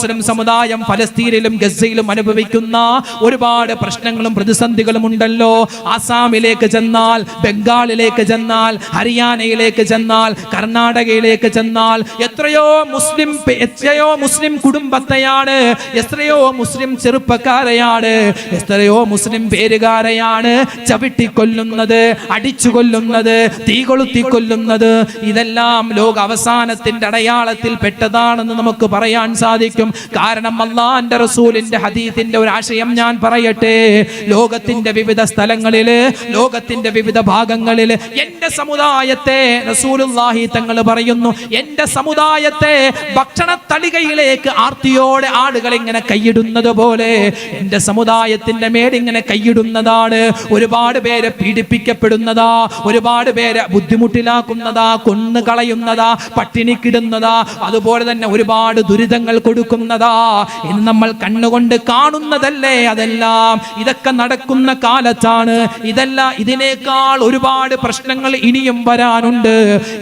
മുസ്ലിം സമുദായം ഫലസ്തീനിലും ഗസയിലും അനുഭവിക്കുന്ന ഒരുപാട് പ്രശ്നങ്ങളും പ്രതിസന്ധികളും ഉണ്ടല്ലോ. ആസാമിലേക്ക് ചെന്നാൽ ബംഗാളിലേക്ക് ചെന്നാൽ ഹരിയാനയിലേക്ക് ചെന്നാൽ കർണാടകയിലേക്ക് ചെന്നാൽ എത്രയോ മുസ്ലിം എത്രയോ മുസ്ലിം കുടുംബത്തെയാണ് എത്രയോ മുസ്ലിം ചെറുപ്പക്കാരെയാണ് എത്രയോ മുസ്ലിം പേരുകാരെയാണ് ചവിട്ടിക്കൊല്ലുന്നത് അടിച്ചു കൊല്ലുന്നത് തീ കൊളുത്തി കൊല്ലുന്നത് ഇതെല്ലാം ലോക അവസാനത്തിന്റെ അടയാളത്തിൽ പെട്ടതാണെന്ന് നമുക്ക് പറയാൻ സാധിക്കും. കാരണം അള്ളാന്റെ റസൂലിന്റെ ഹദീത്തിന്റെ ഒരു ആശയം ഞാൻ പറയട്ടെ. ലോകത്തിന്റെ വിവിധ സ്ഥലങ്ങളിൽ ലോകത്തിന്റെ വിവിധ ഭാഗങ്ങളിൽ എന്റെ സമുദായത്തെ റസൂലുള്ളാഹി തങ്ങൾ പറയുന്നു. എന്റെ സമുദായത്തെ ഭക്ഷണ തളികയിലേക്ക് ആർത്തിയോടെ ആളുകൾ ഇങ്ങനെ കൈയിടുന്നത് പോലെ എന്റെ സമുദായത്തിന്റെ മേലിങ്ങനെ കൈയിടുന്നതാണ്. ഒരുപാട് പേരെ പീഡിപ്പിക്കപ്പെടുന്നതാ ഒരുപാട് പേരെ ബുദ്ധിമുട്ടിലാക്കുന്നതാ കൊന്നു കളയുന്നതാ പട്ടിണിക്കിടുന്നതാ അതുപോലെ തന്നെ ഒരുപാട് ദുരിതങ്ങൾ കൊടുക്കുന്നതാ ഇന്ന് നമ്മൾ കണ്ണുകൊണ്ട് കാണുന്നതല്ലേ അതെല്ലാം? ഇതൊക്കെ നടക്കുന്ന കാലത്താണ്. ഇതല്ല ഇതിനേക്കാൾ ഒരുപാട് പ്രശ്നങ്ങൾ ഇനിയും വരാനുണ്ട്.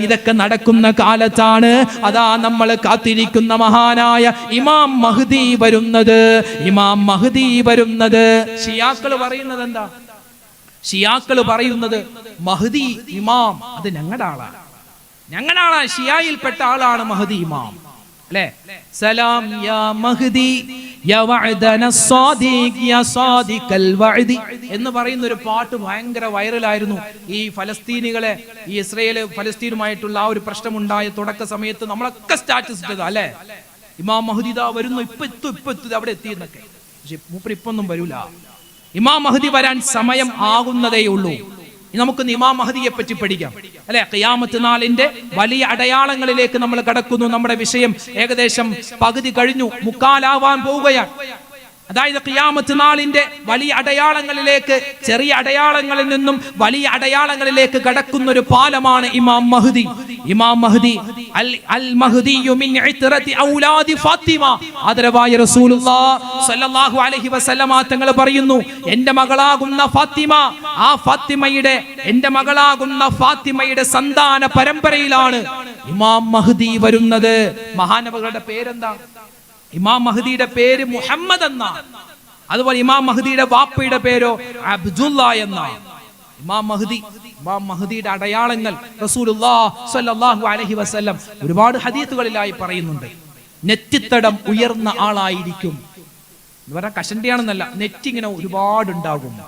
ഇതൊക്കെ നടക്കുന്ന കാലത്താണ്. അതാ നമ്മൾ കാത്തിരിക്കുന്ന മഹാനായ ഇമാം മഹ്ദി വരുന്നത്. ഇമാം മഹ്ദി വരുന്നത്. ഷിയാക്കൾ പറയുന്നത് എന്താ? ഷിയാക്കൾ പറയുന്നത് മഹ്ദി ഇമാം. അത് ഞങ്ങളുടെ ആളാണ് ഞങ്ങളുടെ ആളാണ് ഷിയായിൽപ്പെട്ട ആളാണ് മഹദി ഇമാം. സലാം യാ മഹ്ദി സ്വാദിഖൽ വഅദി എന്ന് പറയുന്ന ഒരു പാട്ട് ഭയങ്കര വൈറലായിരുന്നു. ഈ ഫലസ്തീനികളെ ഈ ഇസ്രയേൽ ഫലസ്തീനുമായിട്ടുള്ള ആ ഒരു പ്രശ്നം ഉണ്ടായ തുടക്ക സമയത്ത് നമ്മളൊക്കെ സ്റ്റാറ്റസ് ഇട്ടത് അല്ലേ? ഇമാം മഹദി വരുന്നു ഇപ്പൊ എത്തും ഇപ്പൊ എത്തും അവിടെ എത്തി എന്നൊക്കെ പക്ഷെ മൂപ്പർ ഇപ്പൊന്നും വരൂല. ഇമാം മഹദി വരാൻ സമയം ആകുന്നതേ ഉള്ളൂ. നമുക്ക് നിമാം മഹദിയെ പറ്റി പഠിക്കാം. അല്ലെ? ഖിയാമത്ത് നാളിന്റെ വലിയ അടയാളങ്ങളിലേക്ക് നമ്മൾ കടക്കുന്നു. നമ്മുടെ വിഷയം ഏകദേശം പകുതി കഴിഞ്ഞു. മുക്കാലാവാൻ പോവുകയാണ്. അതായത് കിയാമത്ത് നാളിന്റെ വലിയ അടയാളങ്ങളിലേക്ക് ചെറിയ അടയാളങ്ങളിൽ നിന്നും വലിയ അടയാളങ്ങളിലേക്ക് കടക്കുന്ന ഒരു പാലമാണ് ഇമാം മഹദി. ഇമാം മഹദി അൽ അൽ മഹദിയു മിൻ ഇത്രതി ഔലാദി ഫാത്തിമ. ആദരവായ റസൂലുള്ളാഹ് സ്വല്ലല്ലാഹു അലൈഹി വസല്ലമ തങ്ങൾ പറയുന്നു എന്റെ മകളാകുന്ന ഫാത്തിമ ആ ഫാത്തിമയുടെ എന്റെ മകളാകുന്ന ഫാത്തിമയുടെ സന്താന പരമ്പരയിലാണ് ഇമാം മഹദി വരുന്നത്. മഹാനവകളുടെ പേരെന്താ? ഇമാം മഹദിയുടെ പേര് മുഹമ്മദ് എന്ന. അതുപോലെ ഇമാം മഹദിയുടെ വാപ്പയുടെ പേരോ അബ്ദുല്ല എന്ന. ഇമാം മഹദി ഇമാം മഹദിയുടെ അടയാളങ്ങൾ അലൈഹി വസല്ലം ഒരുപാട് ഹദീത്തുകളിലായി പറയുന്നുണ്ട്. നെറ്റിത്തടം ഉയർന്ന ആളായിരിക്കും. എന്ന് പറഞ്ഞാൽ നെറ്റിങ്ങനെ ഒരുപാട് ഉണ്ടാകും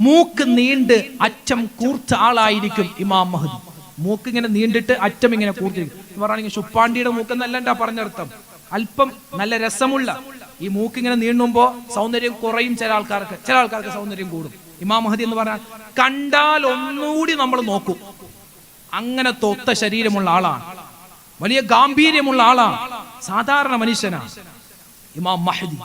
മൂക്ക് നീണ്ട് അറ്റം കൂർച്ച ആളായിരിക്കും ഇമാം മഹദി. മൂക്ക് ഇങ്ങനെ നീണ്ടിട്ട് അറ്റം ഇങ്ങനെ കൂർത്തിരിക്കും. എന്ന് പറയുകയാണെങ്കിൽ ശുപ്പാണ്ടിയുടെ മൂക്കെന്നല്ല പറഞ്ഞർത്ഥം? അല്പം നല്ല രസമുള്ള ഈ മൂക്കിങ്ങനെ നീണ്ടുമ്പോ സൗന്ദര്യം കുറയും ചില ആൾക്കാർക്ക്. ചില ആൾക്കാർക്ക് സൗന്ദര്യം കൂടും. ഇമാം മഹദി എന്ന് പറഞ്ഞാൽ കണ്ടാൽ ഒന്നുകൂടി നമ്മൾ നോക്കും. അങ്ങനെ തൊത്ത ശരീരമുള്ള ആളാണ്. വലിയ ഗാംഭീര്യമുള്ള ആളാണ്. സാധാരണ മനുഷ്യനാണ്. ഇമാം മഹദി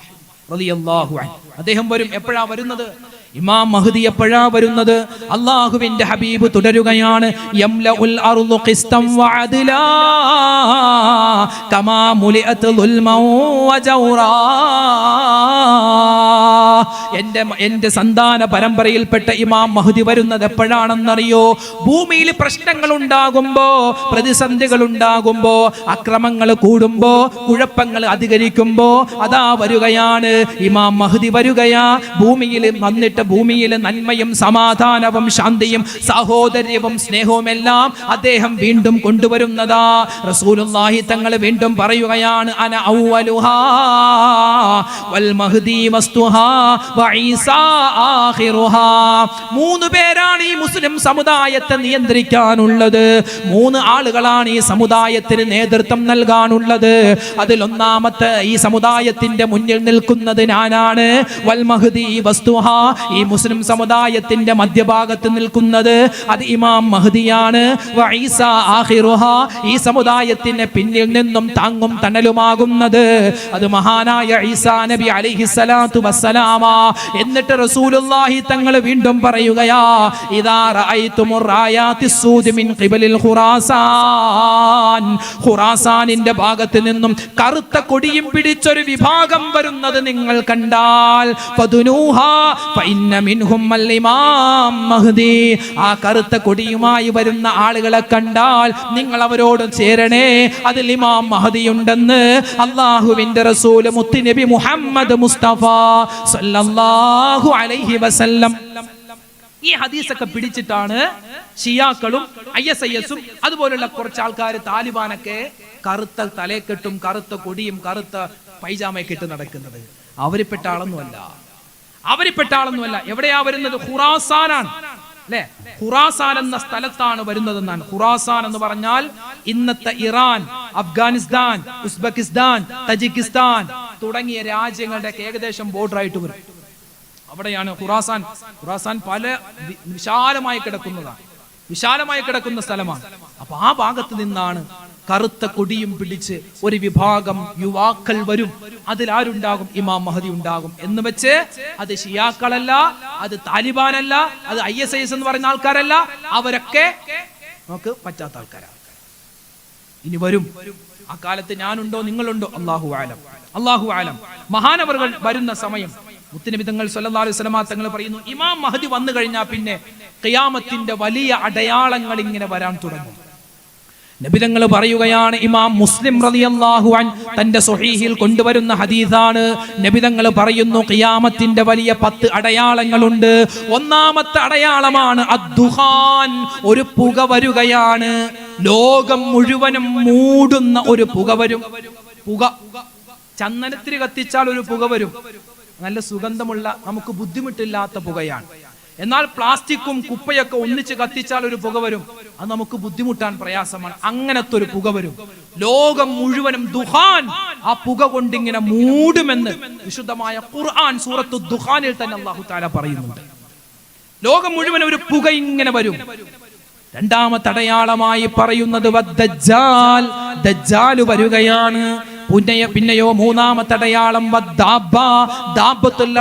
അദ്ദേഹം വരും. എപ്പോഴാ വരുന്നത്? ഇമാം മഹദി എപ്പോഴാ വരുന്നത് അള്ളാഹുവിന്റെ ഹബീബ് തുടരുകയാണ് എന്റെ എന്റെ സന്താന പരമ്പരയിൽപ്പെട്ട ഇമാം മഹദി വരുന്നത് എപ്പോഴാണെന്നറിയോ? ഭൂമിയിൽ പ്രശ്നങ്ങൾ ഉണ്ടാകുമ്പോ പ്രതിസന്ധികൾ ഉണ്ടാകുമ്പോ അക്രമങ്ങൾ കൂടുമ്പോ കുഴപ്പങ്ങൾ അധികരിക്കുമ്പോ അതാ വരികയാണ്. ഇമാം മഹദി വരികയാ ഭൂമിയിൽ വന്നിട്ട് ഭൂമിയിൽ നന്മയും സമാധാനവും ശാന്തിയും സഹോദര്യവും സ്നേഹവും എല്ലാം അദ്ദേഹം വീണ്ടും കൊണ്ടുവരുന്നതാ. റസൂലുള്ളാഹി തങ്ങൾ വീണ്ടും പറയുകയാണ് അന ഔവലുഹാ വൽ മഹ്ദി വഈസാ മൂന്ന് പേരാണ് ഈ മുസ്ലിം സമുദായത്തെ നിയന്ത്രിക്കാനുള്ളത്. മൂന്ന് ആളുകളാണ് ഈ സമുദായത്തിന് നേതൃത്വം നൽകാനുള്ളത്. അതിലൊന്നാമത്തെ ഈ സമുദായത്തിന്റെ മുന്നിൽ നിൽക്കുന്നത് ഞാനാണ്. വൽ മഹ്ദി വസ്തുഹ ഈ മുസ്ലിം സമുദായത്തിന്റെ മധ്യഭാഗത്ത് നിൽക്കുന്നത് അത് ഇമാം മഹദിയാണ്. ഈ സമുദായത്തിന് പിന്നിൽ നിന്നും താങ്ങും തണലുമാകുന്നത്. അത് മഹാനായ ഈസാ നബി അലൈഹി സ്വലാത്തു വസ്സലാമ. എന്നിട്ട് റസൂലുള്ളാഹി തങ്ങൾ വീണ്ടും പറയുകയാ ഇദാ റഅയ്തുമുർ റായാതി സൂദി മിൻ ഖിബലിൽ ഖുറാസാൻ. ഖുറാസാനിന്റെ ഭാഗത്ത് നിന്നും കറുത്ത കൊടിയും പിടിച്ചൊരു വിഭാഗം വരുന്നത് നിങ്ങൾ കണ്ടാൽ. ഫദുനൂഹാ ഫഇന്ന ആ കറുത്ത കൊടിയുമായി വരുന്ന ആളുകളെ കണ്ടാൽ നിങ്ങൾ അവരോട് ചേരണേ. അതിൽ ഇമാം മഹദിയുണ്ടെന്ന് അള്ളാഹുവിന്റെ റസൂൽ മുത്തുനബി മുഹമ്മദ് മുസ്തഫ സല്ലല്ലാഹു അലൈഹി വസല്ലം. ഈ ഹദീസൊക്കെ പിടിച്ചിട്ടാണ് ഷിയാക്കളും ഐ എസ് ഐ എസും അതുപോലുള്ള കുറച്ച് ആൾക്കാർ താലിബാനൊക്കെ കറുത്ത തലേക്കെട്ടും കറുത്ത കൊടിയും കറുത്ത പൈജാമയൊക്കെ ഇട്ട് നടക്കുന്നത്. അവരിൽപ്പെട്ട ആളൊന്നുമല്ല. അവരിൽപ്പെട്ട ആളൊന്നുമല്ല. എവിടെയാ വരുന്നത്? ഖുറാസാനാണ്. അല്ലെ? ഖുറാസാൻ എന്ന സ്ഥലത്താണ് വരുന്നതെന്നാണ്. ഖുറാസാൻ എന്ന് പറഞ്ഞാൽ ഇന്നത്തെ ഇറാൻ അഫ്ഗാനിസ്ഥാൻ ഉസ്ബെക്കിസ്ഥാൻ തജിക്കിസ്ഥാൻ തുടങ്ങിയ രാജ്യങ്ങളുടെ ഏകദേശം ബോർഡറായിട്ട് വരും. അവിടെയാണ് ഖുറാസാൻ. ഖുറാസാൻ പല വിശാലമായി കിടക്കുന്നതാണ്. വിശാലമായി കിടക്കുന്ന സ്ഥലമാണ്. അപ്പൊ ആ ഭാഗത്ത് നിന്നാണ് കറുത്ത കൊടിയും പിടിച്ച് ഒരു വിഭാഗം യുവാക്കൾ വരും. അതിൽ ആരുണ്ടാകും? ഇമാം മഹദി ഉണ്ടാകും. എന്ന് വെച്ച് അത് ഷിയാക്കളല്ല അത് താലിബാനല്ല അത് ഐ എസ് ഐ എസ് എന്ന് പറയുന്ന ആൾക്കാരല്ല. അവരൊക്കെ നമുക്ക് പറ്റാത്ത ആൾക്കാരാണ്. ഇനി വരും. ആ കാലത്ത് ഞാനുണ്ടോ? നിങ്ങളുണ്ടോ? അള്ളാഹു ആലം അള്ളാഹു ആലം മഹാനവറുകൾ വരുന്ന സമയം. മുത്തിനിമിതങ്ങൾ തങ്ങൾ സല്ലല്ലാഹു അലൈഹി വസല്ലമ തങ്ങൾ പറയുന്നു ഇമാം മഹദി വന്നു കഴിഞ്ഞാൽ പിന്നെ ഖിയാമത്തിന്റെ വലിയ അടയാളങ്ങൾ ഇങ്ങനെ വരാൻ തുടങ്ങും. നബിതങ്ങൾ പറയുകയാണ് ഇമാം മുസ്ലിം റളിയല്ലാഹു അൻ തന്റെ സ്വഹീഹിൽ കൊണ്ടുവരുന്ന ഹദീസാണ്. നബിതങ്ങൾ പറയുന്നു ഖിയാമത്തിന്റെ വലിയ പത്ത് അടയാളങ്ങളുണ്ട്. ഒന്നാമത്തെ അടയാളമാണ് അദ്ദുഹാൻ ഒരു പുക വരുകയാണ്. ലോകം മുഴുവനും മൂടുന്ന ഒരു പുക വരും. പുക. ചന്ദനത്തിന് കത്തിച്ചാൽ ഒരു പുക വരും. നല്ല സുഗന്ധമുള്ള നമുക്ക് ബുദ്ധിമുട്ടില്ലാത്ത പുകയാണ്. എന്നാൽ പ്ലാസ്റ്റിക്കും കുപ്പയൊക്കെ ഒന്നിച്ച് കത്തിച്ചാൽ ഒരു പുക വരും. അത് നമുക്ക് ബുദ്ധിമുട്ടാൻ പ്രയാസമാണ്. അങ്ങനത്തെ ഒരു പുക വരും. ലോകം മുഴുവനും ദുഹാൻ ആ പുക കൊണ്ടിങ്ങനെ മൂടുമെന്ന് വിശുദ്ധമായ ഖുർആൻ സൂറത്ത് ദുഹാനിൽ തന്നെ അള്ളാഹു താല പറയുന്നുണ്ട്. ലോകം മുഴുവൻ ഒരു പുക ഇങ്ങനെ വരും. രണ്ടാമത്തെ അടയാളമായി പറയുന്നത് വദ്ദജ്ജാൽ ദജ്ജാൽ. വരികയാണ്. പുന്നയ പിന്നെയോ മൂന്നാമത്തെ അടയാളം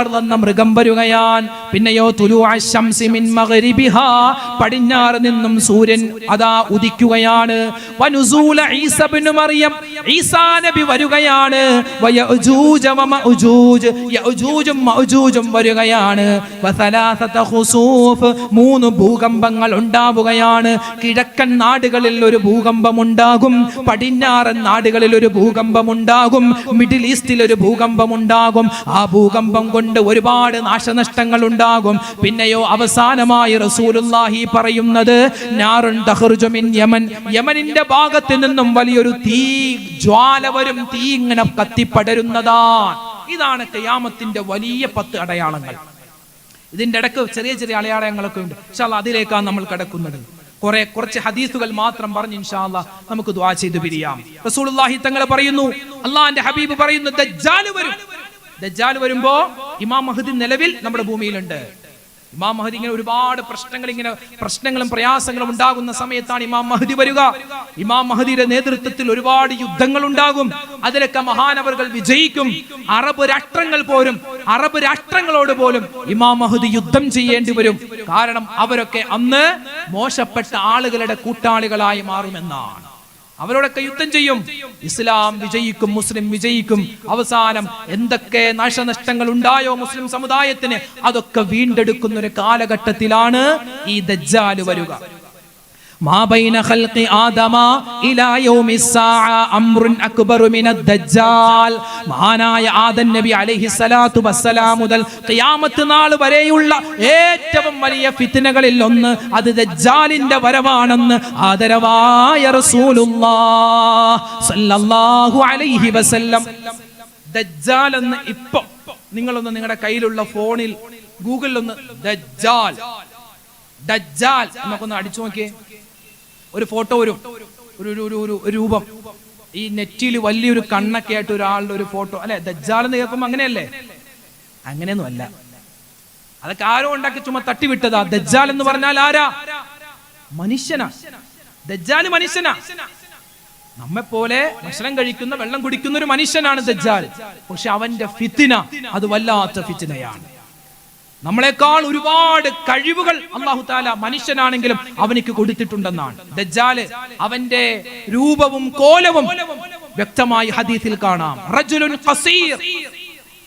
വന്ന മൃഗം വരുകയാൻ. പിന്നെയോ പടിഞ്ഞാറ് നിന്നും സൂര്യൻ അതാ ഉദിക്കുകയാണ്. ഈസ നബി വരികയാണ്. വരികയാണ്. മൂന്ന് ഭൂകമ്പങ്ങൾ ഉണ്ടാവുകയാണ്. കിഴക്കൻ നാടുകളിൽ ഒരു ഭൂകമ്പം ഉണ്ടാകും പടിഞ്ഞാറൻ നാടുകളിൽ ഒരു ഭൂകമ്പം ഉണ്ടാകും. മിഡിൽ ഈസ്റ്റിൽ ഒരു ഭൂകമ്പം ഉണ്ടാകും. ആ ഭൂകമ്പം കൊണ്ട് ഒരുപാട് നാശനഷ്ടങ്ങൾ ഉണ്ടാകും. പിന്നെയോ അവസാനമായി റസൂലുല്ലാഹി പറയുന്നത് യമൻ. യമനിന്റെ ഭാഗത്ത് നിന്നും വലിയൊരു തീ ജ്വാല വരും. തീ ഇങ്ങനെ കത്തിപ്പടരുന്നതാണ് ഇതാണ് ഖിയാമത്തിന്റെ വലിയ പത്ത് അടയാളങ്ങൾ. ഇതിന്റെ ഇടയ്ക്ക് ചെറിയ ചെറിയ അടയാളങ്ങളൊക്കെ ഉണ്ട്. പക്ഷെ അതിലേക്കാണ് നമ്മൾ കിടക്കുന്നത്. കുറെ കുറച്ച് ഹദീസുകൾ മാത്രം പറഞ്ഞ് ഇൻഷാല്ല നമുക്ക് ദ്വാ ചെയ്തു പിരിയാം. റസൂലുള്ളാഹി തങ്ങൾ പറയുന്നു അള്ളാഹിന്റെ ഹബീബ് പറയുന്നു ദജ്ജാൽ വരും. ദജ്ജാൽ വരുമ്പോ ഇമാം മഹദി നിലവിൽ നമ്മുടെ ഭൂമിയിലുണ്ട്. ഇമാം മഹദി ഇങ്ങനെ ഒരുപാട് പ്രശ്നങ്ങൾ ഇങ്ങനെ പ്രശ്നങ്ങളും പ്രയാസങ്ങളും ഉണ്ടാകുന്ന സമയത്താണ് ഇമാം മഹദി വരിക. ഇമാം മഹദിയുടെ നേതൃത്വത്തിൽ ഒരുപാട് യുദ്ധങ്ങൾ ഉണ്ടാകും. അതിലൊക്കെ മഹാനവറുകൾ വിജയിക്കും. അറബ് രാഷ്ട്രങ്ങൾ പോലും അറബ് രാഷ്ട്രങ്ങളോട് പോലും ഇമാം മഹദി യുദ്ധം ചെയ്യേണ്ടി വരും. കാരണം അവരൊക്കെ അന്ന് മോശപ്പെട്ട ആളുകളുടെ കൂട്ടാളികളായി മാറുമെന്നാണ്. അവരോടൊക്കെ യുദ്ധം ചെയ്യും. ഇസ്ലാം വിജയിക്കും മുസ്ലിം വിജയിക്കും. അവസാനം എന്തൊക്കെ നാശനഷ്ടങ്ങൾ ഉണ്ടായോ മുസ്ലിം സമുദായത്തിന്? അതൊക്കെ വീണ്ടെടുക്കുന്ന ഒരു കാലഘട്ടത്തിലാണ് ഈ ദജ്ജാൽ വരിക. ما بين خلق آدم إلى يوم الساعة أمر أكبر من الدجال മഹാനായ ആദൻ നബി അലൈഹി സ്വലാത്തു വസ്സലാം മുതൽ ഖിയാമത്ത് നാൾ വരെയുള്ള ഏറ്റവും വലിയ ഫിത്നകളിൽ ഒന്ന് അത് ദജ്ജാലിന്റെ വരവാണെന്ന് ആദരവായ റസൂലുള്ളാഹ് സല്ലല്ലാഹു അലൈഹി വസല്ലം ദജ്ജാൽ എന്ന് ഇപ്പൊ നിങ്ങളൊന്ന് നിങ്ങളുടെ കയ്യിലുള്ള ഫോണിൽ ഗൂഗിളിൽ ഒന്ന് ദജ്ജാൽ ദജ്ജാൽ എന്നൊക്കെ അടിച്ചു നോക്കിയേ ഒരു ഫോട്ടോ വരും ഒരു ഒരു ഒരു രൂപം. ഈ നെറ്റിൽ വലിയൊരു കണ്ണൊക്കെ ആയിട്ട് ഒരാളുടെ ഒരു ഫോട്ടോ. അല്ലെ? ദജ്ജാൽ എന്ന് കേൾക്കുമ്പോൾ അങ്ങനെയല്ലേ? അങ്ങനെയൊന്നും അല്ല അതൊക്കെ ആരോ ഉണ്ടാക്കി ചുമ്മാ തട്ടിവിട്ടതാ. ദജ്ജാൽ എന്ന് പറഞ്ഞാൽ ആരാ? മനുഷ്യനാ. ദജ്ജാൽ മനുഷ്യനാ. നമ്മെ പോലെ ഭക്ഷണം കഴിക്കുന്ന വെള്ളം കുടിക്കുന്ന ഒരു മനുഷ്യനാണ് ദജ്ജാൽ. പക്ഷെ അവന്റെ ഫിത്തിന അത് വല്ലാത്ത ഫിത്തിനയാണ്. നമ്മളെക്കാൾ ഒരുപാട് കഴിവുകൾ അള്ളാഹു താല മനുഷ്യനാണെങ്കിലും അവനിക്ക് കൊടുത്തിട്ടുണ്ടെന്നാണ്. ദജ്ജാൽ അവന്റെ രൂപവും കോലവും വ്യക്തമായി ഹദീസിൽ കാണാം. റജുലുൻ ഖസീർ.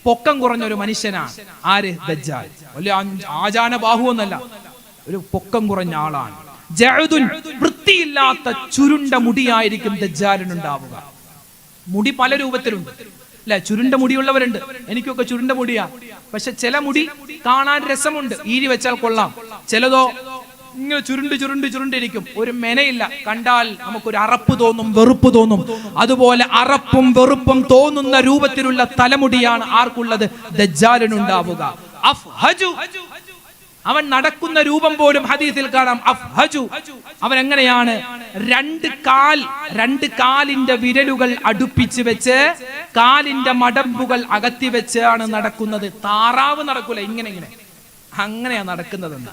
പൊക്കം കുറഞ്ഞ ഒരു മനുഷ്യനാണ്. ആര്? ദജ്ജാൽ. വലിയ ആചാന ബാഹുവെന്നല്ല ഒരു പൊക്കം കുറഞ്ഞ ആളാണ്. ജഹദുൻ വൃത്തിയില്ലാത്ത ചുരുണ്ട മുടിയായിരിക്കും ദജ്ജാലിനുണ്ടാവുക. മുടി പല രൂപത്തിലുണ്ട്. അല്ലെ ചുരുണ്ട മുടിയുള്ളവരുണ്ട്. എനിക്കൊക്കെ ചുരുണ്ട മുടിയാ. പക്ഷെ ചില മുടി കാണാൻ രസമുണ്ട്. ഈരി വെച്ചാൽ കൊള്ളാം. ചിലതോ ഇങ്ങനെ ചുരുണ്ട് ചുരുണ്ട് ചുരുണ്ടിരിക്കും ഒരു മെനയില്ല. കണ്ടാൽ നമുക്കൊരു അറപ്പ് തോന്നും വെറുപ്പ് തോന്നും. അതുപോലെ അറപ്പും വെറുപ്പും തോന്നുന്ന രൂപത്തിലുള്ള തലമുടിയാണ് ആർക്കുള്ളത്? ദജ്ജാലിനുണ്ടാവുക. അവൻ നടക്കുന്ന രൂപം പോലും ഹദീസിൽ കാണാം. അഫ്ഹജു. അവൻ എങ്ങനെയാണ്? രണ്ട് കാൽ രണ്ട് കാലിന്റെ വിരലുകൾ അടുപ്പിച്ച് വെച്ച് കാലിന്റെ മടമ്പുകൾ അകത്തി വെച്ചാണ് നടക്കുന്നത്. താറാവ് നടക്കൂല ഇങ്ങനെ ഇങ്ങനെ. അങ്ങനെയാ നടക്കുന്നതെന്ന്.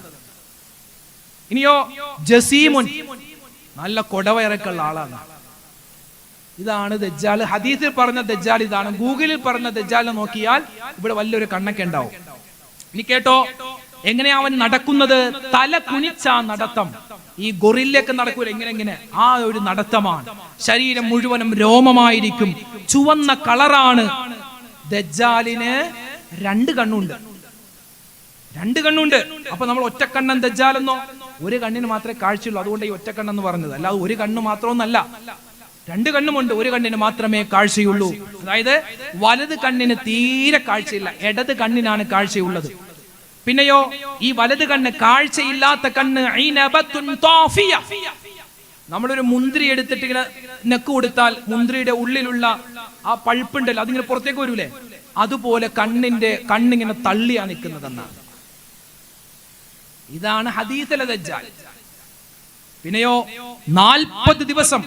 ഇനിയോ ജസീമുൻ നല്ല കൊടവയറക്കുള്ള ആളാണ്. ഇതാണ് ദജ്ജാൽ ഹദീസിൽ പറഞ്ഞ ദജ്ജാൽ ഇതാണ്. ഗൂഗിളിൽ പറഞ്ഞ ദജ്ജാൽ നോക്കിയാൽ ഇവിടെ വലിയൊരു കണ്ണൊക്കെ ഉണ്ടാവും. ഇനി കേട്ടോ എങ്ങനെയാ അവൻ നടക്കുന്നത്? തല കുനിച്ച നടത്തം. ഈ ഗൊറില്ലൊക്കെ നടക്കൂല. എങ്ങനെ എങ്ങനെ? ആ ഒരു നടത്തമാണ്. ശരീരം മുഴുവനും രോമമായിരിക്കും. ചുവന്ന കളറാണ്. ദജ്ജാലിന് രണ്ട് കണ്ണുണ്ട്. രണ്ട് കണ്ണുണ്ട്. അപ്പൊ നമ്മൾ ഒറ്റക്കണ്ണൻ ദജ്ജാലെന്നോ? ഒരു കണ്ണിന് മാത്രമേ കാഴ്ചയുള്ളൂ. അതുകൊണ്ട് ഈ ഒറ്റക്കണ്ണെന്ന് പറഞ്ഞത്. അല്ലാതെ ഒരു കണ്ണ് മാത്രമൊന്നല്ല. രണ്ട് കണ്ണുമുണ്ട്. ഒരു കണ്ണിന് മാത്രമേ കാഴ്ചയുള്ളൂ. അതായത് വലത് കണ്ണിന് തീരെ കാഴ്ചയില്ല. ഇടത് കണ്ണിനാണ് കാഴ്ചയുള്ളത്. പിന്നെയോ ഈ വലത് കണ്ണ് കാഴ്ചയില്ലാത്ത കണ്ണ്. നമ്മളൊരു മുന്തിരി എടുത്തിട്ട് ഇങ്ങനെ നെക്ക് കൊടുത്താൽ മുന്തിരിയുടെ ഉള്ളിലുള്ള ആ പഴുപ്പുണ്ടല്ലോ അതിങ്ങനെ പുറത്തേക്ക് വരൂലേ? അതുപോലെ കണ്ണിന്റെ കണ്ണിങ്ങനെ തള്ളിയാ നിൽക്കുന്നതെന്നാണ്. ഇതാണ് ഹദീസല ദജ്ജാൽ പിന്നെയോ നാൽപ്പത് ദിവസം.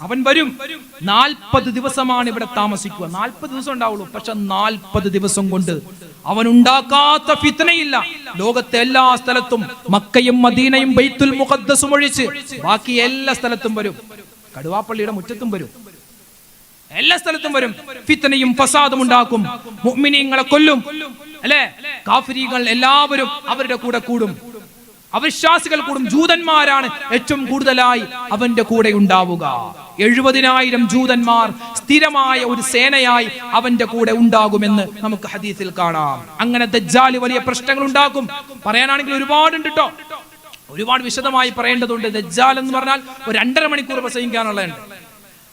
അവൻ വരും. നാൽപ്പത് ദിവസമാണ് ഇവിടെ താമസിക്കുക. നാൽപ്പത് ദിവസം ഉണ്ടാവുള്ളൂ. പക്ഷെ നാൽപ്പത് ദിവസം കൊണ്ട് അവൻ ഉണ്ടാക്കാത്ത ഫിത്തനയില്ല ലോകത്തെ എല്ലാ സ്ഥലത്തും മക്കയും മദീനയും ബൈത്തുൽ മുഖദ്ദസും ഒഴിച്ച് ബാക്കി എല്ലാ സ്ഥലത്തും വരും. കടുവാപ്പള്ളിയുടെ മുറ്റത്തും വരും. എല്ലാ സ്ഥലത്തും വരും. ഫിത്തനയും ഫസാദും ഉണ്ടാക്കും. മുഅ്മിനീങ്ങളെ കൊല്ലും. അല്ലേ? കാഫിരീങ്ങൾ എല്ലാവരും അവരുടെ കൂടെ കൂടും. അവിശ്വാസികൾ കൂടും ജൂതന്മാരാണ് ഏറ്റവും കൂടുതലായി അവന്റെ കൂടെ ഉണ്ടാവുക. എഴുപതിനായിരം ജൂതന്മാർ സ്ഥിരമായ ഒരു സേനയായി അവന്റെ കൂടെ ഉണ്ടാകുമെന്ന് നമുക്ക് ഹദീസിൽ കാണാം. അങ്ങനെ ദജ്ജാലി വലിയ പ്രശ്നങ്ങൾ ഉണ്ടാക്കും. പറയാനാണെങ്കിൽ ഒരുപാടുണ്ട് കേട്ടോ ഒരുപാട് വിശദമായി പറയേണ്ടതുണ്ട്. ദജ്ജാൽ എന്ന് പറഞ്ഞാൽ ഒരു രണ്ടര മണിക്കൂർ പ്രസംഗിക്കാനുള്ളതുണ്ട്.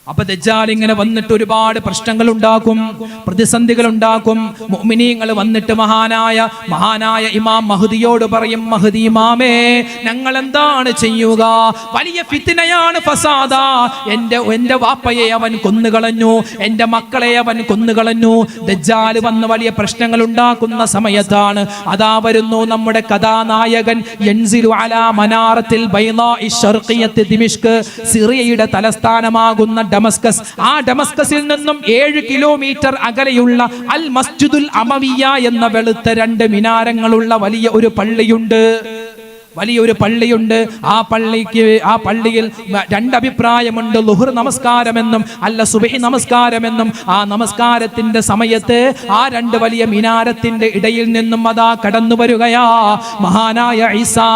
അപ്പൊ ദജ്ജാൽ ഇങ്ങനെ വന്നിട്ട് ഒരുപാട് പ്രശ്നങ്ങൾ ഉണ്ടാക്കും പ്രതിസന്ധികൾ ഉണ്ടാക്കും മുഅ്മിനീങ്ങൾ വന്നിട്ട് മഹാനായ മഹാനായ ഇമാം മഹദിയോട് പറയും മഹദി ഇമാമേ ഞങ്ങൾ എന്താണ് ചെയ്യുക? വലിയ ഫിത്തിനയാണ് ഫസാദ. എന്റെ എന്റെ വാപ്പയെ അവൻ കൊന്നുകളഞ്ഞു എന്റെ മക്കളെ അവൻ കൊന്നുകളഞ്ഞു. ദജ്ജാൽ വന്ന് വലിയ പ്രശ്നങ്ങൾ ഉണ്ടാക്കുന്ന സമയത്താണ് അതാ വരുന്നു നമ്മുടെ കഥാനായകൻ അലാ മനാറത്തിൽ ദിമിഷ്ക് സിറിയയുടെ തലസ്ഥാനമാകുന്ന ഡമസ്കസ്. ആ ഡമസ്കസിൽ നിന്നും ഏഴ് കിലോമീറ്റർ അകലെയുള്ള അൽ മസ്ജിദുൽ അമവിയ എന്ന വെളുത്ത രണ്ട് മിനാരങ്ങളുള്ള വലിയ ഒരു പള്ളിയുണ്ട്. വലിയൊരു പള്ളിയുണ്ട്. ആ പള്ളിക്ക് ആ പള്ളിയിൽ രണ്ടഭിപ്രായമുണ്ട്. ലുഹർ നമസ്കാരമെന്നും അല്ല സുബഹി നമസ്കാരമെന്നും. ആ നമസ്കാരത്തിന്റെ സമയത്ത് ആ രണ്ട് വലിയ മിനാരത്തിന്റെ ഇടയിൽ നിന്നും അതാ കടന്നു വരികയാ. മഹാനായ ഈസാ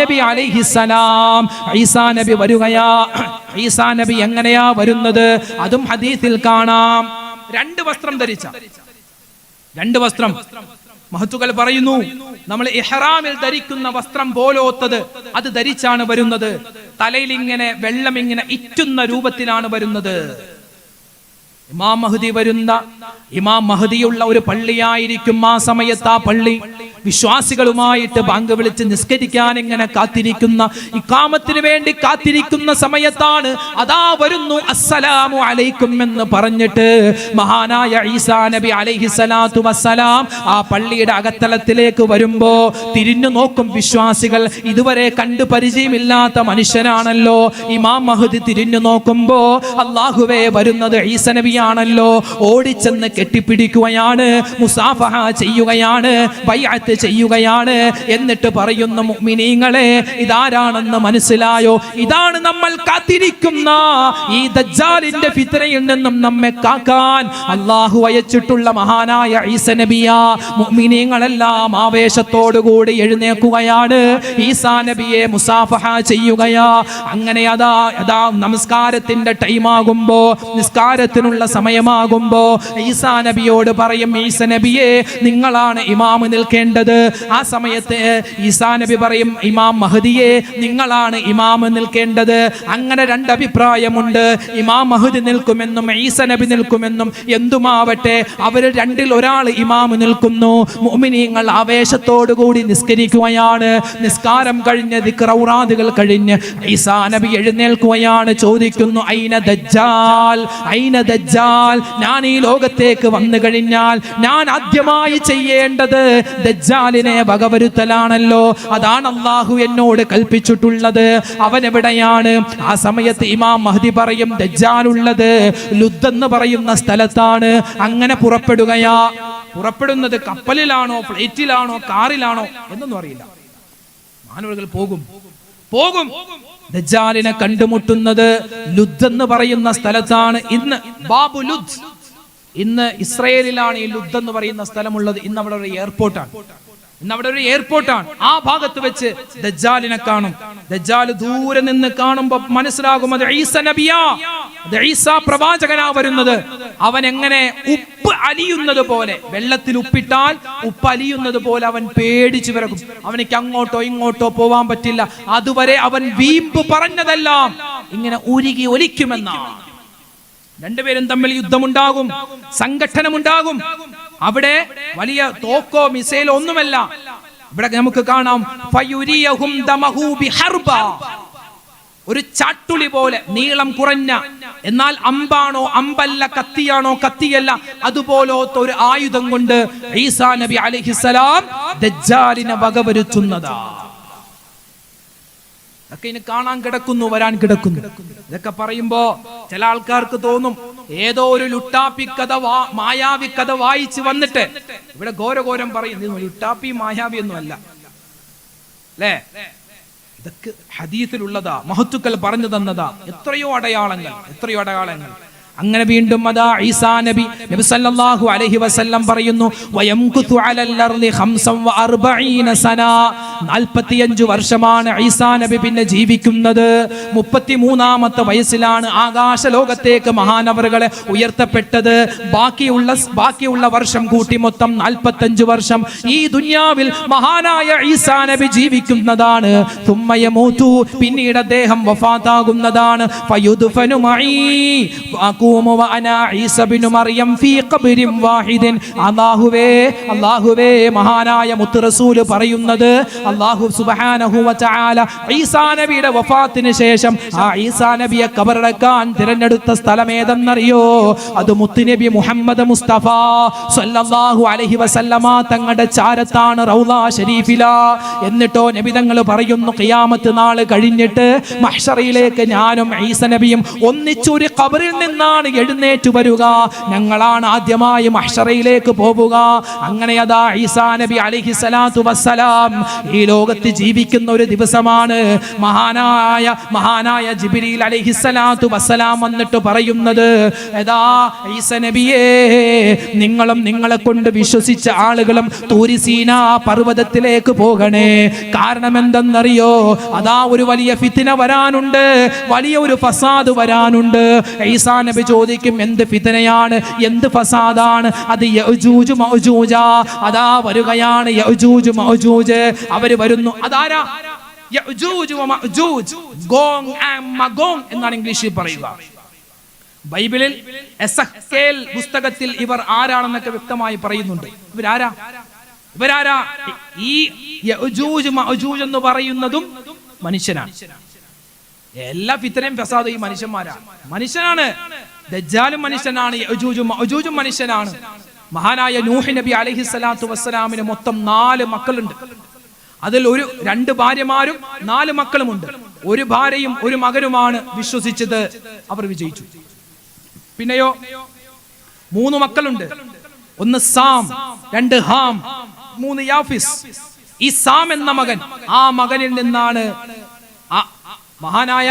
നബി അലൈഹിസലാം ഈസാ നബി വരികയാ. ഈസാ നബി എങ്ങനെയാ വരുന്നത്? അതും ഹദീസിൽ കാണാം. രണ്ട് വസ്ത്രം ധരിച്ച. രണ്ട് വസ്ത്രം. മഹത്തുക്കൾ പറയുന്നു നമ്മൾ ഇഹ്റാമിൽ ധരിക്കുന്ന വസ്ത്രം പോലോത്തത് അത് ധരിച്ചാണ് വരുന്നത്. തലയിൽ ഇങ്ങനെ വെള്ളം ഇങ്ങനെ ഇറ്റുന്ന രൂപത്തിലാണ് വരുന്നത്. ഇമാം മഹദി വരുന്ന ഇമാം മഹദിയുള്ള ഒരു പള്ളിയായിരിക്കും ആ സമയത്ത് ആ പള്ളി. വിശ്വാസികളുമായിട്ട് ബാങ്ക് വിളിച്ച് നിസ്കരിക്കാൻ ഇങ്ങനെ കാത്തിരിക്കുന്ന ഇക്കാമത്തിന് വേണ്ടി കാത്തിരിക്കുന്ന സമയത്താണ് അതാ വരുന്നു അസ്സലാമു അലൈക്കും എന്ന് പറഞ്ഞിട്ട് മഹാനായ ഈസാ നബി അലൈഹി സ്വലാത്തു വസ്സലാം ആ പള്ളിയുടെ അകത്തലത്തിലേക്ക് വരുമ്പോ തിരിഞ്ഞു നോക്കും വിശ്വാസികൾ ഇതുവരെ കണ്ടു പരിചയമില്ലാത്ത മനുഷ്യനാണല്ലോ. ഇമാം മഹദി തിരിഞ്ഞു നോക്കുമ്പോ അള്ളാഹുവേ വരുന്നത് ഈസനബിയാണല്ലോ ഓടിച്ചെന്ന് കെട്ടിപ്പിടിക്കുകയാണ് മുസാഫഹ ചെയ്യുകയാണ് ബൈഅത്ത് ചെയ്യുകയാണ് എന്നിട്ട് പറയുന്ന മുഅ്മിനീങ്ങളെ ഇതാരാണെന്ന് മനസ്സിലായോ? ഇതാണ് നമ്മൾ കാത്തിരിക്കുന്ന ഈ ദജ്ജാലിന്റെ ഫിത്രയിൽ നിന്നും നമ്മെ കാക്കാൻ അള്ളാഹു അയച്ചിട്ടുള്ള മഹാനായ ഈസ നബിയ. മുഅ്മിനീങ്ങളെല്ലാം ആവേശത്തോടുകൂടി എഴുന്നേക്കുകയാണ് ഈസാ നബിയെ മുസാഫഹ ചെയ്യുകയാ. അങ്ങനെ അതാ അതാ നമസ്കാരത്തിന്റെ ടൈം ആകുമ്പോ നിസ്കാരത്തിനുള്ള സമയമാകുമ്പോ ഈസാ നബിയോട് പറയും ഈസ നബിയെ നിങ്ങളാണ് ഇമാമ് നിൽക്കേണ്ടത്. ആ സമയത്ത് ഈസാ നബി പറയും ഇമാം മഹദിയെ നിങ്ങളാണ് ഇമാം നിൽക്കേണ്ടത്. അങ്ങനെ രണ്ടഭിപ്രായമുണ്ട്. ഇമാം മഹദി നിൽക്കുമെന്നും ഈസ നബി നിൽക്കുമെന്നും എന്തുമാവട്ടെ അവർ രണ്ടിൽ ഒരാൾ ഇമാം നിൽക്കുന്നു. മുഅ്മിനീങ്ങൾ ആവേശത്തോടു കൂടി നിസ്കരിക്കുകയാണ്. നിസ്കാരം കഴിഞ്ഞ് ദിക്റൗറാദുകൾ കഴിഞ്ഞ് ഈസാ നബി എഴുന്നേൽക്കുകയാണ്. ചോദിക്കുന്നു ഐന ദജ്ജാൽ? ഐന ദജ്ജാൽ? ഞാൻ ഈ ലോകത്തേക്ക് വന്നു കഴിഞ്ഞാൽ ഞാൻ ആദ്യമായി ചെയ്യേണ്ടത് ദജ്ജാലിനെ വകവരുത്തലാണല്ലോ. അതാണ് അള്ളാഹു എന്നോട് കൽപ്പിച്ചിട്ടുള്ളത്. അവൻ എവിടെയാണ്? ആ സമയത്ത് ഇമാം മഹദി പറയും ദജ്ജാൽ ഉള്ളത് ലുദ് എന്ന് പറയുന്ന സ്ഥലത്താണ്. അങ്ങനെ പുറപ്പെടുകയാ. പുറപ്പെടുന്നത് കപ്പലിലാണോ ഫ്ലൈറ്റിലാണോ കാറിലാണോ എന്നൊന്നും അറിയില്ല. മാനവകൾ പോകും. പോകും. ദജ്ജാലിനെ കണ്ടുമുട്ടുന്നത് ലുദ് എന്ന് പറയുന്ന സ്ഥലത്താണ്. ഇന്ന് ബാബു ലുദ് ഇന്ന് ഇസ്രയേലിലാണ് ഈ ലുദ്ധ എന്ന് പറയുന്ന സ്ഥലമുള്ളത്. ഇന്ന് അവിടെ ഒരു എയർപോർട്ടാണ്. ഇന്ന് അവിടെ ഒരു എയർപോർട്ടാണ്. ആ ഭാഗത്ത് വെച്ച് ദജ്ജാലിനെ കാണും. ദജ്ജാൽ ദൂരെ നിന്ന് കാണുമ്പോ മനസ്സിലാകും അത് ഈസ നബിയാ. ഈസ പ്രവാചകനാ വരുന്നത്. അവൻ എങ്ങനെ ഉപ്പ് അലിയുന്നത് പോലെ വെള്ളത്തിൽ ഉപ്പിട്ടാൽ ഉപ്പ് അലിയുന്നത് പോലെ അവൻ പേടിച്ചു വിറക്കും അവനിക്ക് അങ്ങോട്ടോ ഇങ്ങോട്ടോ പോവാൻ പറ്റില്ല. അതുവരെ അവൻ വീമ്പ് പറഞ്ഞതെല്ലാം ഇങ്ങനെ ഉരുകി ഒലിക്കുമെന്നാണ്. രണ്ടുപേരും തമ്മിൽ യുദ്ധമുണ്ടാകും സംഘട്ടനമുണ്ടാകും. അവിടെ വലിയ തോക്കോ മിസൈലോ ഒന്നുമല്ല. ഇവിടെ നമുക്ക് കാണാം. ഒരു ചാട്ടുളി പോലെ നീളം കുറഞ്ഞ എന്നാൽ അമ്പാണോ അമ്പല്ല കത്തിയാണോ കത്തിയല്ല അതുപോലത്തെ ഒരു ആയുധം കൊണ്ട് ഈസാ നബി അലഹിസലാം ദജ്ജാലിനെ വകവരുത്തുന്നതാ. ഒക്കെ ഇനി കാണാൻ കിടക്കുന്നു വരാൻ കിടക്കുന്നു. ഇതൊക്കെ പറയുമ്പോ ചില ആൾക്കാർക്ക് തോന്നും ഏതോ ഒരു ലുട്ടാപ്പി കഥ മായാവി കഥ വായിച്ച് വന്നിട്ട് ഇവിടെ ഘോരഘോരം പറയും ലുട്ടാപ്പി മായാവി ഒന്നും അല്ല. അല്ലേ? ഇതൊക്കെ ഹദീസിലുള്ളതാ മഹത്തുക്കൾ പറഞ്ഞു തന്നതാ എത്രയോ അടയാളങ്ങൾ എത്രയോ അടയാളങ്ങൾ. അങ്ങനെ വീണ്ടും അതാ ഈസാ നബി നബി സല്ലല്ലാഹു അലൈഹി വസല്ലം പറയുന്നു വയംകുതു അലൽ അർളി സന. 45 വർഷമാണ് ഈസാ നബി പിന്നെ ജീവിക്കുന്നത്. 33ാമത്തെ വയസ്സിലാണ് ആകാശ ലോകത്തേക്ക് മഹാനവറുകളെ ഉയർത്തപ്പെട്ടത്. ബാക്കിയുള്ള ബാക്കിയുള്ള വർഷം കൂട്ടി മൊത്തം 45 വർഷം ഈ ദുനിയാവിൽ മഹാനായ ഈസാ നബി ജീവിക്കുന്നതാണ്. തുമ്മയമൂത്തു പിന്നീട് അദ്ദേഹം വഫാത്താകുന്നതാണ്. ഫയുദ്ഫനു മഈ വഅഖൂമു വഅനാ ഈസ ഇബ്നു മറിയം ഫീ ഖബ്രിൻ വാഹിദിൻ. അല്ലാഹുവേ അല്ലാഹുവേ മഹാനായ മുത്ത് റസൂൽ പറയുന്നത് അല്ലാഹു സുബ്ഹാനഹു വതആല ഈസാ നബിയുടെ വഫാത്തിന് ശേഷം ആ ഈസാ നബിയെ കബറടക്കാൻ തിരഞ്ഞെടുത്ത സ്ഥലം ഏതെന്നറിയോ അത് മുത്തുനബി മുഹമ്മദ് മുസ്തഫ സല്ലല്ലാഹു അലൈഹി വസല്ലമ തങ്ങളുടെ ചാരത്താണ് റൗള ഷരീഫില എന്നിട്ടോ നബി തങ്ങൾ പറയുന്നു ഖിയാമത്ത് നാൾ കഴിഞ്ഞിട്ട് മഹ്ഷറയിലേക്ക് ഞാനും ഈസ നബിയും ഒന്നിച്ചൊരു ഖബറിൽ നിന്നാണ് എഴുന്നേറ്റ് വരിക. ഞങ്ങളാണ് ആദ്യമായി മഹ്ഷറയിലേക്ക് പോവുക. അങ്ങനെ അതാ ഈസാ നബി അലിഹി സ്വലാത്തു വസ്സലാം ഈ ലോകത്ത് ജീവിക്കുന്ന ഒരു ദിവസമാണ്. മഹാനായ മഹാനായ ജിബിരിൽ അലിഹി സ്വലാത്തു വസ്സലാം വന്നിട്ട് പറയുന്നത് ഈസ നബിയേ നിങ്ങളും നിങ്ങളെ കൊണ്ട് വിശ്വസിച്ച ആളുകളും തൂരിസീന പർവതത്തിലേക്ക് പോകണേ. കാരണം എന്തെന്നറിയോ അതാ ഒരു വലിയ ഫിത്തിന വരാനുണ്ട് വലിയ ഒരു ഫസാദ് വരാനുണ്ട്. ഈസാ നബി ചോദിക്കും എന്ത് ഫിതനയാണ് എന്ത് ഫസാദാണ് അത് അതാ വരുകയാണ് മഅ്ജൂജ്. അവർ വരുന്നു അതാരാ? എന്നാണ് ഇംഗ്ലീഷിൽ പറയുക. ബൈബിളിൽ പുസ്തകത്തിൽ ഇവർ ആരാണെന്നൊക്കെ വ്യക്തമായി പറയുന്നുണ്ട്. ഇവരാരാ? ഇവരാരാ? ഈ എന്ന് പറയുന്നതും മനുഷ്യനാണ്. എല്ലാ ഫിത്തനയും ഫസാദും ഈ മനുഷ്യന്മാരാണ് മനുഷ്യനാണ്. ദജ്ജാലും മനുഷ്യനാണ് യജൂജും മനുഷ്യനാണ്. മഹാനായ നൂഹ് നബി അലൈഹി സ്വലാത്തു വസ്സലാമിന് മൊത്തം നാല് മക്കളുണ്ട്. അതിൽ ഒരു രണ്ട് ഭാര്യമാരും നാല് മക്കളുമുണ്ട്. ഒരു ഭാര്യയും ഒരു മകനുമാണ് വിശ്വസിച്ചത് അവർ വിജയിച്ചു. പിന്നെയോ മൂന്ന് മക്കളുണ്ട്. ഒന്ന് സാം രണ്ട് ഹാം മൂന്ന് യാഫിസ്. ഈ സാം എന്ന മകൻ ആ മകനിൽ നിന്നാണ് മഹാനായ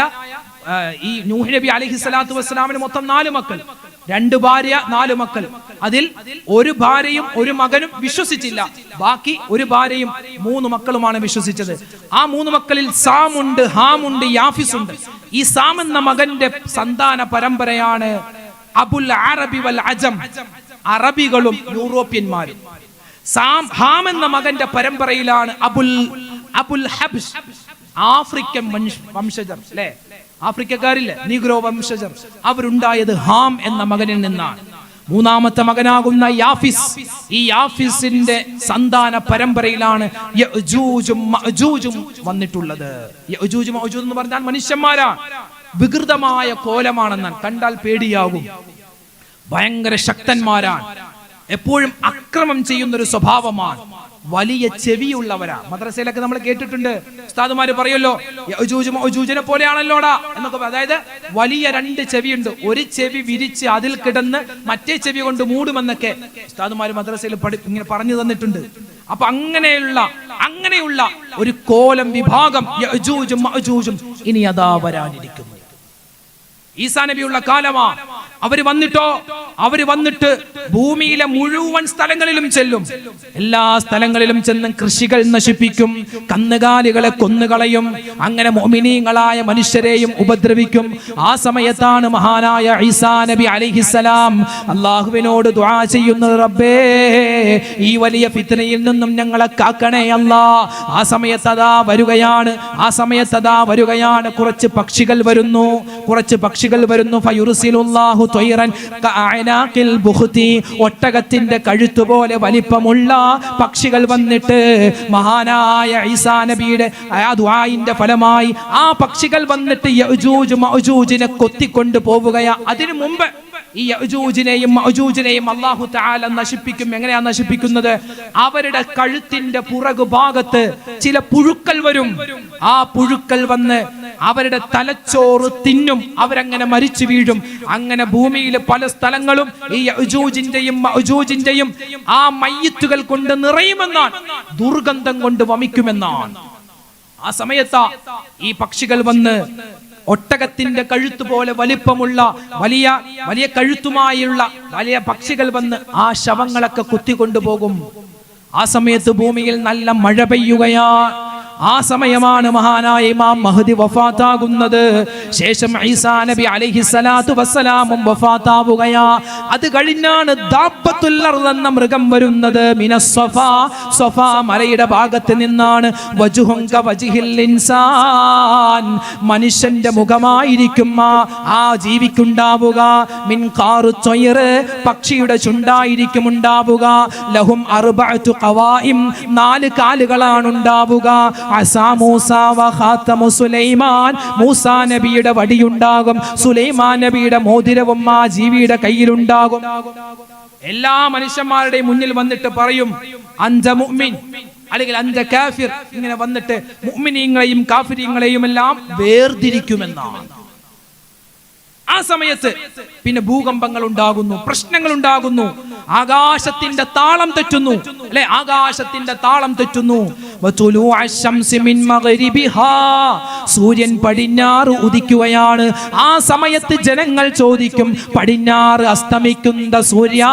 ഈ നൂഹ് നബി അലൈഹി സ്വലാത്തു വസ്സലാമിന് മൊത്തം നാല് മക്കൾ. രണ്ട് ഭാര്യ നാല് മക്കൾ. അതിൽ ഒരു ഭാര്യയും ഒരു മകനും വിശ്വസിച്ചില്ല. ബാക്കി ഒരു ഭാര്യയും മൂന്ന് മക്കളുമാണ് വിശ്വസിച്ചത്. ആ മൂന്ന് മക്കളിൽ സാമുണ്ട് ഹാമുണ്ട് യാഫിസ് ഉണ്ട് ഈ സാം എന്ന മകന്റെ സന്താന പരമ്പരയാണ് അബുൽ അറബി വൽ അജം. അറബികളും യൂറോപ്യന്മാരും. സാം ഹാം എന്ന മകന്റെ പരമ്പരയിലാണ് അബുൽ അബുൽ ഹബ്ഷ്. ആഫ്രിക്കൻ വംശ- വംശജർ അല്ലെ? ആഫ്രിക്കക്കാരില്ലേ? നീഗ്രോ വംശജർ. അവരുണ്ടായത് ഹാം എന്ന മകനിൽ നിന്നാണ്. മൂന്നാമത്തെ മകനാകുന്ന യാഫിസ്. ഈ യാഫിസിന്റെ സന്താന പരമ്പരയിലാണ് വന്നിട്ടുള്ളത്. എന്ന് പറഞ്ഞാൽ മനുഷ്യന്മാരാണ് വികൃതമായ കോലമാണെന്ന് കണ്ടാൽ പേടിയാകും. ഭയങ്കര ശക്തന്മാരാണ്. എപ്പോഴും അക്രമം ചെയ്യുന്ന ഒരു സ്വഭാവമാണ്. വലിയ ചെവിയുള്ളവരാ. മദ്രസയിലൊക്കെ നമ്മൾ കേട്ടിട്ടുണ്ട്. ഉസ്താദുമാര് പറയുമല്ലോ ഒജൂജനെ പോലെയാണല്ലോടാ എന്നൊക്കെ അതായത് വലിയ രണ്ട് ചെവിയുണ്ട്. ഒരു ചെവി വിരിച്ച് അതിൽ കിടന്ന് മറ്റേ ചെവി കൊണ്ട് മൂടുമെന്നൊക്കെ ഉസ്താദുമാര് മദ്രസയിൽ പഠി ഇങ്ങനെ പറഞ്ഞു തന്നിട്ടുണ്ട്. അപ്പൊ അങ്ങനെയുള്ള അങ്ങനെയുള്ള ഒരു കോലം വിഭാഗം ഇനി അതാ വരാനിരിക്കുന്നു. ഈസാ നബിയുള്ള കാലമാ. അവർ വന്നിട്ടോ? അവർ വന്നിട്ട് ഭൂമിയിലെ മുഴുവൻ സ്ഥലങ്ങളിലും ചെല്ലും. എല്ലാ സ്ഥലങ്ങളിലും ചെന്ന് കൃഷികൾ നശിപ്പിക്കും കന്നുകാലികളെ കൊന്നുകളയും അങ്ങനെ മോമിനീങ്ങളായ മനുഷ്യരെയും ഉപദ്രവിക്കും. ആ സമയത്താണ് മഹാനായ ഈസാ നബി അലിഹിസലാം അള്ളാഹുവിനോട് ദ്വാ ചെയ്യുന്നത് റബ്ബേ ഈ വലിയ ഫിത്തനയിൽ നിന്നും ഞങ്ങളെ കാക്കണേ അല്ല. ആ സമയത്ത് അതാ വരികയാണ് ആ സമയത്ത് അതാ വരികയാണ്. കുറച്ച് പക്ഷികൾ വരുന്നു കുറച്ച് പക്ഷികൾ വരുന്നു. ബുഖ്തി ഒട്ടകത്തിന്റെ കഴുത്ത് പോലെ വലിപ്പമുള്ള പക്ഷികൾ വന്നിട്ട് മഹാനായ ഈസാ നബിയുടെ ആ ദുആഇന്റെ ഫലമായി ആ പക്ഷികൾ വന്നിട്ട് കൊത്തിക്കൊണ്ട് പോവുകയാ അതിനു മുമ്പ് ഈ യജൂജിനെയും മജൂജിനെയും അള്ളാഹു താല നശിപ്പിക്കും. എങ്ങനെയാ നശിപ്പിക്കുന്നത്? അവരുടെ കഴുത്തിന്റെ പുറകു ഭാഗത്ത് ചില പുഴുക്കൾ വരും. ആ പുഴുക്കൾ വന്ന് അവരുടെ തലച്ചോറ് തിന്നും. അവരങ്ങനെ മരിച്ചു വീഴും. അങ്ങനെ ഭൂമിയിൽ പല സ്ഥലങ്ങളും ഈ യജൂജിന്റെയും മജൂജിന്റെയും ആ മയ്യത്തുകൾ കൊണ്ട് നിറയുമെന്നാണ്. ദുർഗന്ധം കൊണ്ട് വമിക്കുമെന്നാണ്. ആ സമയത്താ ഈ പക്ഷികൾ വന്ന് ഒട്ടകത്തിന്റെ കഴുത്ത് പോലെ വലിപ്പമുള്ള വലിയ വലിയ കഴുത്തുമായുള്ള വലിയ പക്ഷികൾ വന്ന് ആ ശവങ്ങളൊക്കെ കുത്തിക്കൊണ്ടുപോകും. ആ സമയത്ത് ഭൂമിയിൽ നല്ല മഴ പെയ്യുകയാ. ആ സമയമാണ് മഹാനായ ഇമാം മഹദി വഫാത്താകുന്നത്. ശേഷം ഈസാ നബി അലൈഹി സലാത്തു വസ്സലാമും വഫാത്താവുകയാ. അത് കഴിഞ്ഞാണ് ദാബത്തുൽ അർദ് എന്ന മൃഗം വരുന്നത്. മിനസ്സഫ സഫ മലയുടെ ഭാഗത്ത് നിന്നാണ്. വജുഹും വജിഹിൽ ഇൻസാൻ. മനുഷ്യന്റെ മുഖമായിരിക്കും ആ ജീവിക്കുണ്ടാവുക. മിൻ കാറു ചൊയറ് പക്ഷിയുടെ ചുണ്ടായിരിക്കും ഉണ്ടാവുക. ലഹും അർബഅത്തു ഖവാഇം. നാല് കാലുകളാണ് ഉണ്ടാവുക സുലൈമാൻ. മൂസാ നബിയുടെ വടിയുണ്ടാകും. സുലൈമാൻ നബിയുടെ മോതിരവും ആ ജീവിയുടെ കയ്യിലുണ്ടാകും. എല്ലാ മനുഷ്യന്മാരുടെയും മുന്നിൽ വന്നിട്ട് പറയും അഞ്ച മുഅ്മിൻ. അല്ലെങ്കിൽ അഞ്ച കാഫിർ. ഇങ്ങനെ വന്നിട്ട് മുഅ്മിനീങ്ങളെയും കാഫിരീങ്ങളെയും എല്ലാം വേർതിരിക്കുമെന്നാണ്. ആ സമയത്ത് പിന്നെ ഭൂകമ്പങ്ങൾ ഉണ്ടാകുന്നു പ്രശ്നങ്ങൾ ഉണ്ടാകുന്നു. ആകാശത്തിന്റെ താളം തെറ്റുന്നു. അല്ലെ? ആകാശത്തിന്റെ താളം തെറ്റുന്നു. സൂര്യൻ പടിഞ്ഞാറ് ഉദിക്കുകയാണ്. ആ സമയത്ത് ജനങ്ങൾ ചോദിക്കും പടിഞ്ഞാറ് അസ്തമിക്കുന്ന സൂര്യ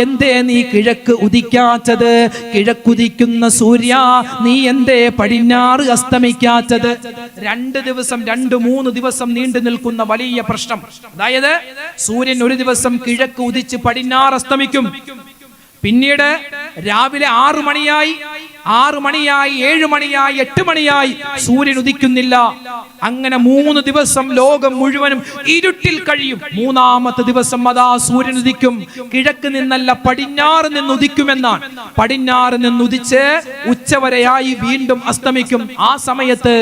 എന്തേ നീ കിഴക്ക് ഉദിക്കാത്തത്? കിഴക്കുദിക്കുന്ന സൂര്യ നീ എന്തേ പടിഞ്ഞാറ് അസ്തമിക്കാത്തത്? രണ്ട് ദിവസം രണ്ട് മൂന്ന് ദിവസം നീണ്ടു നിൽക്കുന്ന വലിയ പ്രശ്നം. അതായത് സൂര്യൻ ഒരു ദിവസം കിഴക്ക് ഉദിച്ച് പടിഞ്ഞാറ് അസ്തമിക്കും. പിന്നീട് രാവിലെ ആറു മണിയായി ആറു മണിയായി ഏഴു മണിയായി എട്ട് മണിയായി സൂര്യൻ ഉദിക്കുന്നില്ല. അങ്ങനെ മൂന്ന് ദിവസം ലോകം മുഴുവനും ഇരുട്ടിൽ കഴിയും. മൂന്നാമത്തെ ദിവസം അതാ സൂര്യൻ ഉദിക്കും. കിഴക്ക് നിന്നല്ല പടിഞ്ഞാറ് നിന്ന് ഉദിക്കുമെന്നാണ് പടിഞ്ഞാറ് നിന്ന് ഉദിച്ച് ഉച്ചവരെയായി വീണ്ടും അസ്തമിക്കും. ആ സമയത്ത്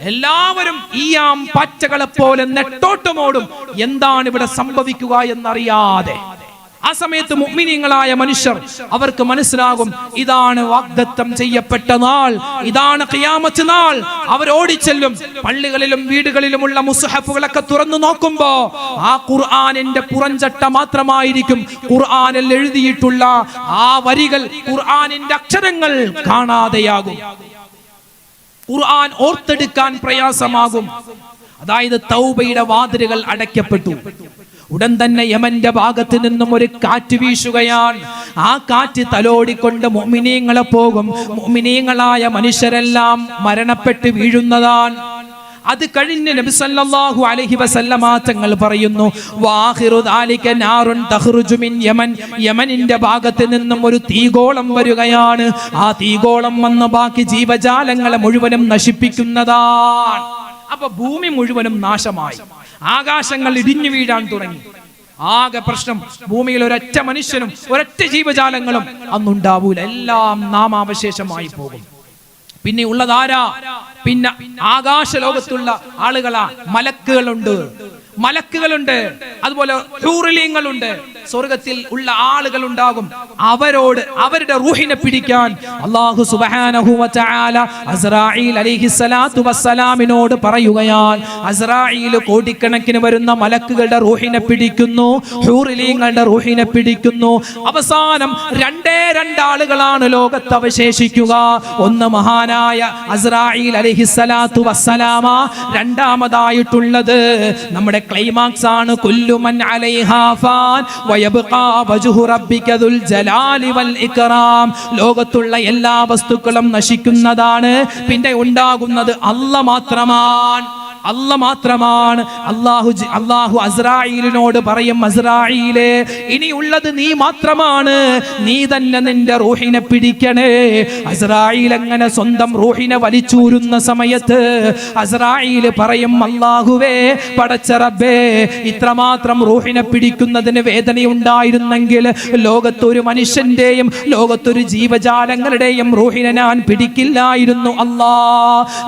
എല്ലാവരും ഈ ആം പച്ചകളെ പോലെ നെട്ടോട്ടമോടും. എന്താണ് ഇവിടെ സംഭവിക്കുക എന്നറിയാതെ ആ സമയത്ത് മുഅ്മിനീങ്ങളായ മനുഷ്യർ അവർക്ക് മനസ്സിലാകും ഇതാണ് വാഗ്ദത്തം ചെയ്യപ്പെട്ട നാൾ ഇതാണ് ഖിയാമത്ത് നാൾ. അവർ ഓടിച്ചെല്ലും പള്ളികളിലും വീടുകളിലുമുള്ള മുസ്ഹഫുകളൊക്കെ തുറന്നു നോക്കുമ്പോ ആ ഖുർആാനിന്റെ പുറഞ്ചട്ട മാത്രമായിരിക്കും ഖുർആാനിൽ എഴുതിയിട്ടുള്ള ആ വരികൾ ഖുർആാനിന്റെ അക്ഷരങ്ങൾ കാണാതെയാകും. ഖുർആൻ ഓർത്തെടുക്കാൻ പ്രയാസമാകും. അതായത് തൗബയുടെ വാതിലുകൾ അടയ്ക്കപ്പെട്ടു. ഉടൻ തന്നെ യമന്റെ ഭാഗത്ത് നിന്നും ഒരു കാറ്റ് വീശുകയാണ്. ആ കാറ്റ് തലോടിക്കൊണ്ട് മുഅ്മിനീങ്ങളെ പോകും. മുഅ്മിനീങ്ങളായ മനുഷ്യരെല്ലാം മരണപ്പെട്ട് വീഴുന്നതാണ്. അത് കഴിഞ്ഞ് നബി സല്ലല്ലാഹു അലൈഹി വസല്ലമ തങ്ങൾ പറയുന്നു വാഹിറു മിൻ യമൻ. യമനിന്റെ ഭാഗത്ത് നിന്നും ഒരു തീഗോളം വരികയാണ്. ആ തീഗോളം വന്ന് ബാക്കി ജീവജാലങ്ങളെ മുഴുവനും നശിപ്പിക്കുന്നതാണ്. അപ്പൊ ഭൂമി മുഴുവനും നാശമായി. ആകാശങ്ങൾ ഇടിഞ്ഞു വീഴാൻ തുടങ്ങി. ആകെ പ്രശ്നം ഭൂമിയിൽ ഒരൊറ്റ മനുഷ്യനും ഒരൊറ്റ ജീവജാലങ്ങളും അന്നുണ്ടാവൂല. എല്ലാം നാമാവശേഷമായി പോകും. പിന്നെ ഉള്ളതാരാ? പിന്നെ ആകാശ ലോകത്തുള്ള ആളുകളാ. മലക്കുകളുണ്ട്. മലക്കുകളുണ്ട്. അതുപോലെ ഹൂറിലിയങ്ങളുണ്ട് സ്വർഗത്തിൽ ഉള്ള ആളുകൾ ഉണ്ടാകും അവരോട് അവരുടെ റൂഹിനെ പിടിക്കാൻ അള്ളാഹു വസ്സലാമിനോട് പറയുകയാൽ അസ്രായീൽ കോടിക്കണക്കിന് വരുന്ന മലക്കുകളുടെ റൂഹിനെ പിടിക്കുന്നു ഹൂറിലിയങ്ങളുടെ റൂഹിനെ പിടിക്കുന്നു. അവസാനം രണ്ടേ രണ്ടാളുകളാണ് ലോകത്ത് അവശേഷിക്കുക ഒന്ന് മഹാനായ അസ്രായീൽ അലൈഹിസ്സലാത്തു വസ്സലാമ രണ്ടാമതായിട്ടുള്ളത് നമ്മുടെ ക്ലൈമാക്സ് ആണ്. കുല്ലുമൻ അലൈഹാ ഫാൻ വയബ്ഖാ വജ്ഹു റബ്ബിക ദുൽ ജലാലി വൽ ഇക്റാം ലോകത്തുള്ള എല്ലാ വസ്തുക്കളും നശിക്കുന്നതാണ്. പിന്നെ ഉണ്ടാകുന്നത് അല്ല മാത്രമാണ്. അല്ല മാത്രമാണ് അള്ളാഹു അള്ളാഹു അസ്രായിലിനോട് പറയും അസ്രായിലെ ഇനിയുള്ളത് നീ മാത്രമാണ്. നീ തന്നെ നിന്റെ റൂഹിനെ പിടിക്കണേ. അസ്രായിൽ അങ്ങനെ സ്വന്തം റൂഹിനെ വലിച്ചൂരുന്ന സമയത്ത് അസ്രായിൽ പറയും അള്ളാഹുവേ പടച്ച റബ്ബേ ഇത്രമാത്രം റൂഹിനെ പിടിക്കുന്നതിന് വേദനയുണ്ടായിരുന്നെങ്കിൽ ലോകത്തൊരു മനുഷ്യന്റെയും ലോകത്തൊരു ജീവജാലങ്ങളുടെയും റൂഹിനെ ഞാൻ പിടിക്കില്ലായിരുന്നു. അല്ലാ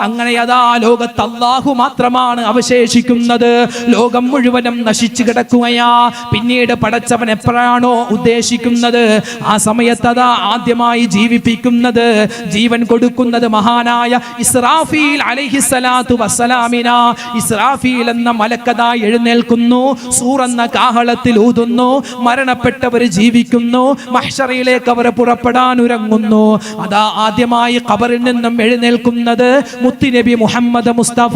അങ്ങനെ അതാ ലോകത്ത് അള്ളാഹു മാത്രമാണ് അവശേഷിക്കുന്നത്. ലോകം മുഴുവനും നശിച്ചു കിടക്കുകയാ. പിന്നീട് പടച്ചവൻ എപ്പോഴാണോ ഉദ്ദേശിക്കുന്നത്? ആ സമയത്ത് അതാ ആദ്യമായി ജീവിപ്പിക്കുന്നത്. ജീവൻ കൊടുക്കുന്നത് മഹാനായ ഇസ്രാഫീൽ അലൈഹിസ്സലാത്തു വസ്സലാമിന. ഇസ്രാഫീൽ എന്ന മലക്കഥ എഴുന്നേൽക്കുന്നു. സൂർ എന്ന കാഹളത്തിൽ ഊതുന്നു. മരണപ്പെട്ടവർ ജീവിക്കുന്നു. മഹ്ഷറയിലേക്ക് അവർ പുറപ്പെടാൻ ഉറങ്ങുന്നു അതാ ആദ്യമായി ഖബറിൽ നിന്നും എഴുന്നേൽക്കുന്നത് മുത്തുനബി മുഹമ്മദ് മുസ്തഫ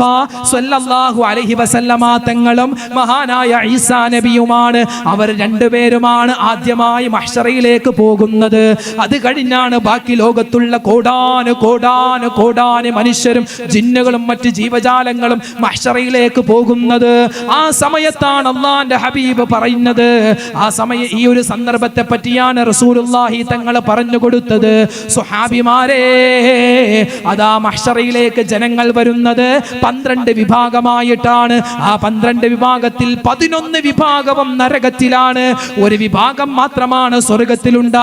സ്വല്ലല്ലാഹു അലൈഹി വസല്ലമ തങ്ങളും മഹാനായ ഈസാ നബിയുമാണ്. അവർ രണ്ടുപേരുമാണ് ആദ്യമായി മഹ്ഷറയിലേക്ക് പോകുന്നത്. അത് കഴിഞ്ഞാണ് ബാക്കി ലോകത്തുള്ള കോടാന് കോടാന് കോടാന് മനുഷ്യരും ജിന്നുകളും മറ്റ് ജീവജാലങ്ങളും മഹ്ഷറയിലേക്ക് പോകുന്നത്. ആ സമയത്താണ് അള്ളാന്റെ ഹബീബ് പറയുന്നത്. ആ സമയ ഈ ഒരു സന്ദർഭത്തെ പറ്റിയാണ് റസൂലുള്ളാഹി തങ്ങൾ പറഞ്ഞു കൊടുത്തത്. സുഹാബിമാരെ അതാ മഹ്ഷറയിലേക്ക് ജനങ്ങൾ വരുന്നത് പന്ത്രണ്ട് വിഭാഗമായിട്ടാണ്. ആ പന്ത്രണ്ട് വിഭാഗത്തിൽ പതിനൊന്ന് വിഭാഗവും നരകത്തിലാണ്. ഒരു വിഭാഗം മാത്രമാണ് സ്വർഗത്തിലുണ്ടാവുക.